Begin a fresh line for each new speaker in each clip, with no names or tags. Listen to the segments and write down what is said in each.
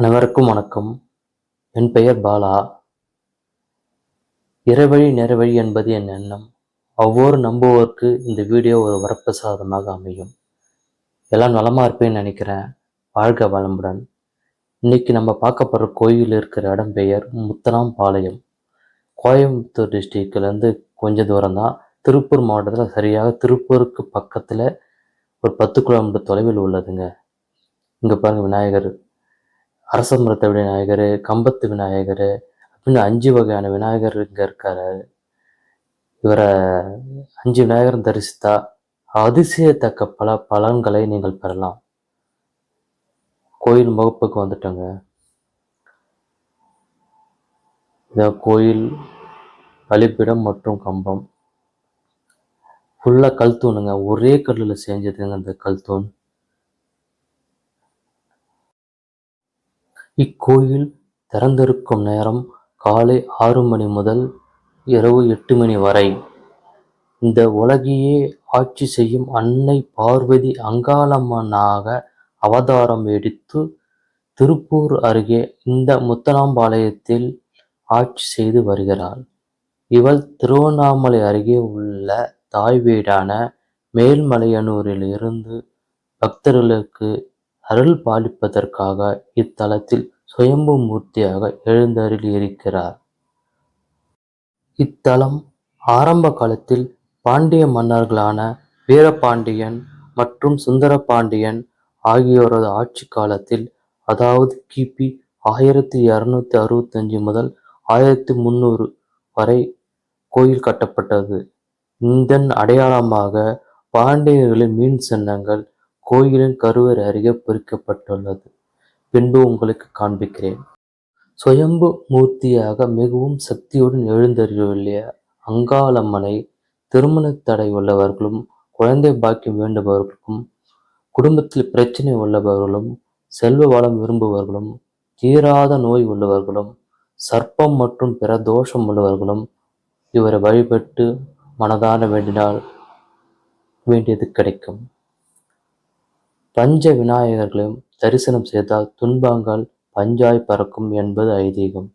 அனைவருக்கும் வணக்கம். என் பெயர் பாலா. இறைவழி நேரவழி என்பது என் எண்ணம். ஒவ்வொரு நம்புவோருக்கு இந்த வீடியோ ஒரு வரப்பிரசாதமாக அமையும். எல்லாம் நலமாக இருப்பேன்னு நினைக்கிறேன். வாழ்க வளமுடன். இன்னைக்கு நம்ம பார்க்க போகிற கோயில் இருக்கிற இடம் பெயர் முத்தனாம்பாளையம். கோயம்புத்தூர் டிஸ்ட்ரிக்ட்லேருந்து கொஞ்சம் தூரம் தான். திருப்பூர் மாவட்டத்தில் சரியாக திருப்பூருக்கு பக்கத்தில் ஒரு பத்து கிலோமீட்டர் தொலைவில் உள்ளதுங்க. இங்கே பாருங்கள் விநாயகர் அரசமரத்த விநாயகர் கம்பத்து விநாயகர் அப்படின்னு அஞ்சு வகையான விநாயகர் இங்கே இருக்காரு. இவரை அஞ்சு விநாயகரும் தரிசித்தா அதிசயத்தக்க பல பலன்களை நீங்கள் பெறலாம். கோயில் முகப்புக்கு வந்துட்டோங்க. இந்த கோயில் பலிப்பிடம் மற்றும் கம்பம். ஃபுல்லாக கல் தூணுங்க. ஒரே கல்லில் செஞ்சதுங்க அந்த கல் தூண். இக்கோயில் திறந்திருக்கும் நேரம் காலை ஆறு மணி முதல் இரவு எட்டு மணி வரை. இந்த உலகையே ஆட்சி செய்யும் அன்னை பார்வதி அங்காளம்மனாக அவதாரம் எடுத்து திருப்பூர் அருகே இந்த முத்தனாம்பாளையத்தில் ஆட்சி செய்து வருகிறாள். இவள் திருவண்ணாமலை அருகே உள்ள தாய் வீடான மேல்மலையனூரில் இருந்து பக்தர்களுக்கு அருள் பாலிப்பதற்காக இத்தலத்தில் சுயம்பு மூர்த்தியாக எழுந்தருள் இருக்கிறார். இத்தலம் ஆரம்ப காலத்தில் பாண்டிய மன்னர்களான வீரபாண்டியன் மற்றும் சுந்தரபாண்டியன் ஆகியோரது ஆட்சி காலத்தில் அதாவது கிபி ஆயிரத்தி இரநூத்தி அறுபத்தஞ்சு முதல் ஆயிரத்தி முந்நூறு வரை கோயில் கட்டப்பட்டது. இதன் அடையாளமாக பாண்டியர்களின் மீன் சின்னங்கள் கோயிலின் கருவர் அருகே பொறிக்கப்பட்டுள்ளது. பின்பு உங்களுக்கு காண்பிக்கிறேன். சுயம்பு மூர்த்தியாக மிகவும் சக்தியுடன் எழுந்தருளிய அங்காளம்மனை திருமண தடை உள்ளவர்களும் குழந்தை பாக்கியம் வேண்டுபவர்களுக்கும் குடும்பத்தில் பிரச்சனை உள்ளவர்களும் செல்வ வளம் விரும்புபவர்களும் தீராத நோய் உள்ளவர்களும் சர்ப்பம் மற்றும் பிற தோஷம் உள்ளவர்களும் இவரை வழிபட்டு மனதான வேண்டினால் வேண்டியது கிடைக்கும். பஞ்ச விநாயகர்களையும் தரிசனம் செய்தால் துன்பங்கள் பஞ்சாய் பறக்கும் என்பது ஐதீகம்.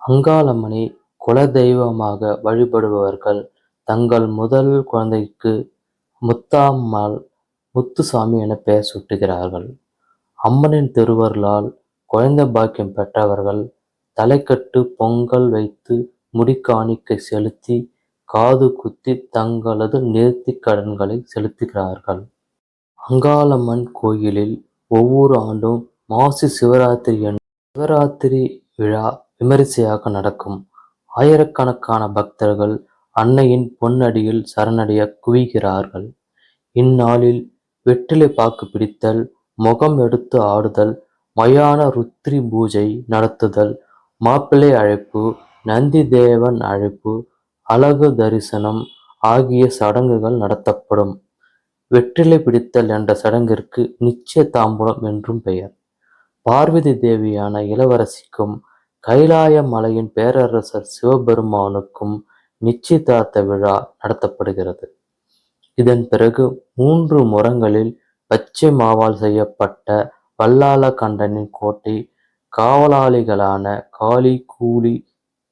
அங்காளம்மனை குலதெய்வமாக வழிபடுபவர்கள் தங்கள் முதல் குழந்தைக்கு முத்தாம்மாள் முத்துசாமி என பெயர் சுட்டுகிறார்கள். அம்மனின் திருவருளால் குழந்தை பாக்கியம் பெற்றவர்கள் தலைக்கட்டு பொங்கல் வைத்து முடிக்காணிக்கை செலுத்தி காது குத்தி தங்களது நேர்த்தி கடன்களை செலுத்துகிறார்கள். அங்காளம்மன் கோயிலில் ஒவ்வொரு ஆண்டும் மாசி சிவராத்திரி சிவராத்திரி விழா விமரிசையாக நடக்கும். ஆயிரக்கணக்கான பக்தர்கள் அன்னையின் பொன்னடியில் சரணடைய குவிகிறார்கள். இந்நாளில் வெற்றிலை பாக்கு பிடித்தல் முகம் எடுத்து ஆடுதல் மயான ருத்ரி பூஜை நடத்துதல் மாப்பிள்ளை அழைப்பு நந்தி தேவன் அழைப்பு அழகு தரிசனம் ஆகிய சடங்குகள் நடத்தப்படும். வெற்றிலை பிடித்தல் என்ற சடங்கிற்கு நிச்சய தாம்பூலம் என்றும் பெயர். பார்வதி தேவியான இளவரசிக்கும் கைலாய மலையின் பேரரசர் சிவபெருமானுக்கும் நிச்சயதார்த்த விழா நடத்தப்படுகிறது. இதன் பிறகு மூன்று முறங்களில் பச்சை மாவால் செய்யப்பட்ட வல்லாள கண்டனின் கோட்டை காவலாளிகளான காளி கூலி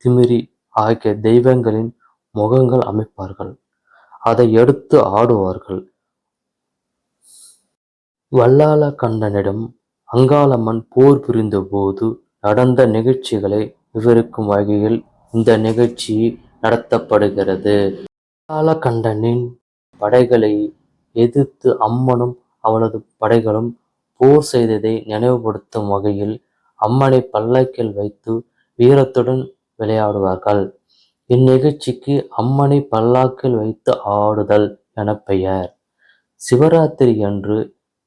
திமிரி ஆகிய தெய்வங்களின் முகங்கள் அமைப்பார்கள். அதை எடுத்து ஆடுவார்கள். வல்லாள கண்ணனிடம் அங்காளம்மன் போர் புரிந்தபோது நடந்த நிகழ்ச்சிகளை விவரிக்கும் வகையில் இந்த நிகழ்ச்சி நடத்தப்படுகிறது. வல்லாள கண்டனின் படைகளை எதிர்த்து அம்மனும் அவளது படைகளும் போர் செய்ததை நினைவுபடுத்தும் வகையில் அம்மனை பல்லக்கில் வைத்து வீரத்துடன் விளையாடுவார்கள். இந்நிகழ்ச்சிக்கு அம்மனை பல்லாக்கில் வைத்து ஆடுதல் என பெயர். சிவராத்திரி அன்று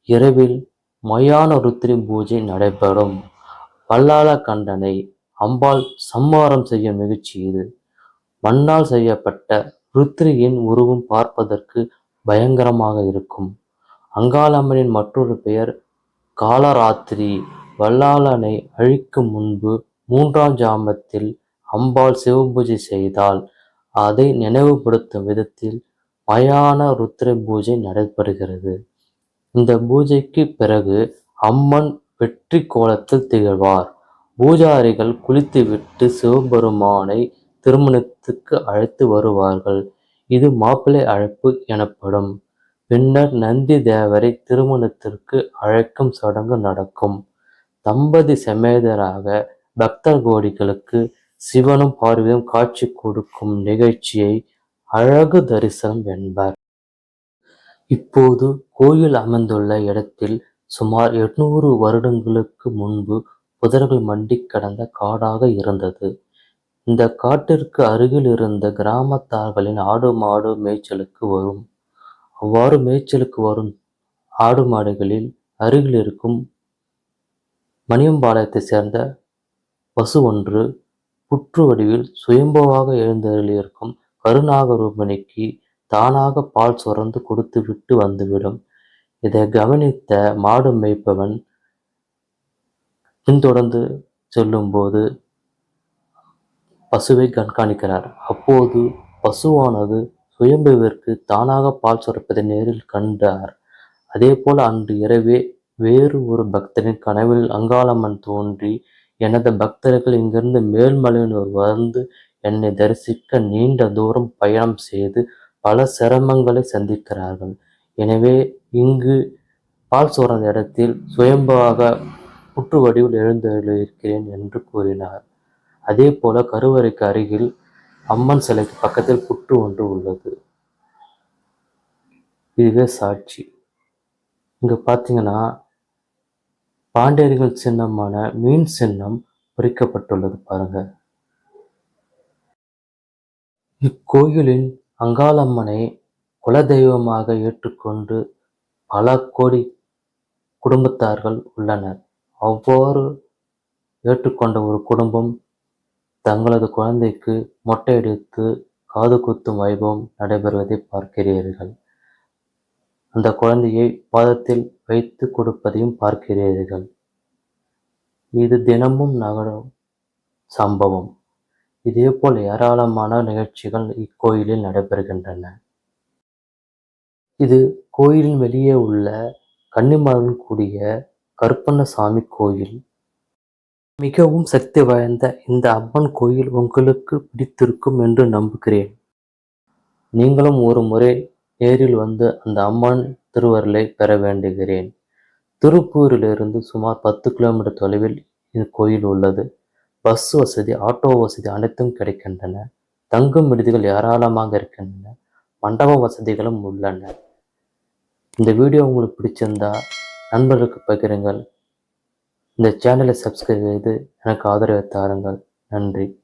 இரவில் மயான ருத்ரி பூஜை நடைபெறும். வல்லாள கண்டனை அம்பாள் சம்மாரம் செய்யும் நிகழ்ச்சி இது. மண்ணால் செய்யப்பட்ட ருத்ரியின் உருவம் பார்ப்பதற்கு பயங்கரமாக இருக்கும். அங்காளம்மனின் மற்றொரு பெயர் காலராத்திரி வல்லாளனை அழிக்கும் முன்பு மூன்றாம் ஜாமத்தில் அம்பாள் சிவபூஜை செய்தால் அதை நினைவுபடுத்தும் விதத்தில் மயான ருத்ர பூஜை நடைபெறுகிறது. இந்த பூஜைக்கு பிறகு அம்மன் வெற்றி கோலத்தில் திகழ்வார். பூஜாரிகள் குளித்துவிட்டு சிவபெருமானை திருமணத்துக்கு அழைத்து வருவார்கள். இது மாப்பிள்ளை அழைப்பு எனப்படும். பின்னர் நந்தி தேவரை திருமணத்திற்கு அழைக்கும் சடங்கு நடக்கும். தம்பதி சமேதராக பக்தர் கோடிகளுக்கு சிவனும் பார்வையும் காட்சி கொடுக்கும் நிகழ்ச்சியை அழகு தரிசனம் என்பர். இப்போது கோயில் அமைந்துள்ள இடத்தில் சுமார் எட்நூறு வருடங்களுக்கு முன்பு புதர்கள் மண்டி கடந்த காடாக இருந்தது. இந்த காட்டிற்கு அருகில் இருந்த கிராமத்தார்களின் ஆடு மாடு மேய்ச்சலுக்கு வரும். அவ்வாறு மேய்ச்சலுக்கு வரும் ஆடு மாடுகளில் அருகில் இருக்கும் மணியம்பாளையத்தைச் சேர்ந்த பசு ஒன்று புற்று வடிவில் சுயம்புவாக எழுந்தருளியிருக்கும் கருநாகரூபிணிக்கு தானாக பால் சுரந்து கொடுத்து விட்டு வந்துவிடும் இதை கவனித்த மாடு மேய்ப்பவன் பின்தொடர்ந்து செல்லும்போது பசுவை கண்காணிக்கிறார். அப்போது பசுவானது சுயம்புவிற்கு தானாக பால் சுரப்பதை நேரில் கண்டார். அதேபோல் அன்று இரவே வேறு ஒரு பக்தரின் கனவில் அங்காளம்மன் தோன்றி எனது பக்தர்கள் இங்கிருந்து மேல்மலையினர் வந்து என்னை தரிசிக்க நீண்ட தூரம் பயணம் செய்து பல சிரமங்களை சந்திக்கிறார்கள். எனவே இங்கு பால் சோர்ந்த இடத்தில் சுயம்பாக புற்று வடிவில் எழுந்தருளியிருக்கிறேன் என்று கூறினார். அதே போல கருவறைக்கு அருகில் அம்மன் சிலைக்கு பக்கத்தில் புற்று ஒன்று உள்ளது. இதுவே சாட்சி. இங்கே பார்த்தீங்கன்னா பாண்டியர்கள் சின்னமான மீன் சின்னம் பொறிக்கப்பட்டுள்ளது பாருங்க. இக்கோயிலின் அங்காளம்மனை குலதெய்வமாக ஏற்றுக்கொண்டு பல கோடி குடும்பத்தார்கள் உள்ளனர். அவ்வாறு ஏற்றுக்கொண்ட ஒரு குடும்பம் தங்களது குழந்தைக்கு மொட்டையடித்து காது குத்தும் வைபவம் நடைபெறுவதை பார்க்கிறீர்கள். அந்த குழந்தையை பாதத்தில் வைத்து கொடுப்பதையும் பார்க்கிறீர்கள். இது தினமும் நகரும் சம்பவம். இதேபோல் ஏராளமான நிகழ்ச்சிகள் இக்கோயிலில் நடைபெறுகின்றன. இது கோயிலின் வெளியே உள்ள கன்னிமாருடன் கூடிய கருப்பண்ணசாமி கோயில். மிகவும் சக்தி வாய்ந்த இந்த அம்மன் கோயில் உங்களுக்கு பிடித்திருக்கும் என்று நம்புகிறேன். நீங்களும் ஒரு முறை நேரில் வந்து அந்த அம்மன் திருவருளை பெற வேண்டுகிறேன். திருப்பூரிலிருந்து சுமார் பத்து கிலோமீட்டர் தொலைவில் இந்த கோயில் உள்ளது. பஸ் வசதி ஆட்டோ வசதி அனைத்தும் கிடைக்கின்றன. தங்கும் விடுதிகள் ஏராளமாக இருக்கின்றன. மண்டப வசதிகளும் உள்ளன. இந்த வீடியோ உங்களுக்கு பிடிச்சிருந்தா நண்பர்களுக்கு பகிருங்கள். இந்த சேனலை சப்ஸ்கிரைப் செய்து எனக்கு ஆதரவை தாருங்கள். நன்றி.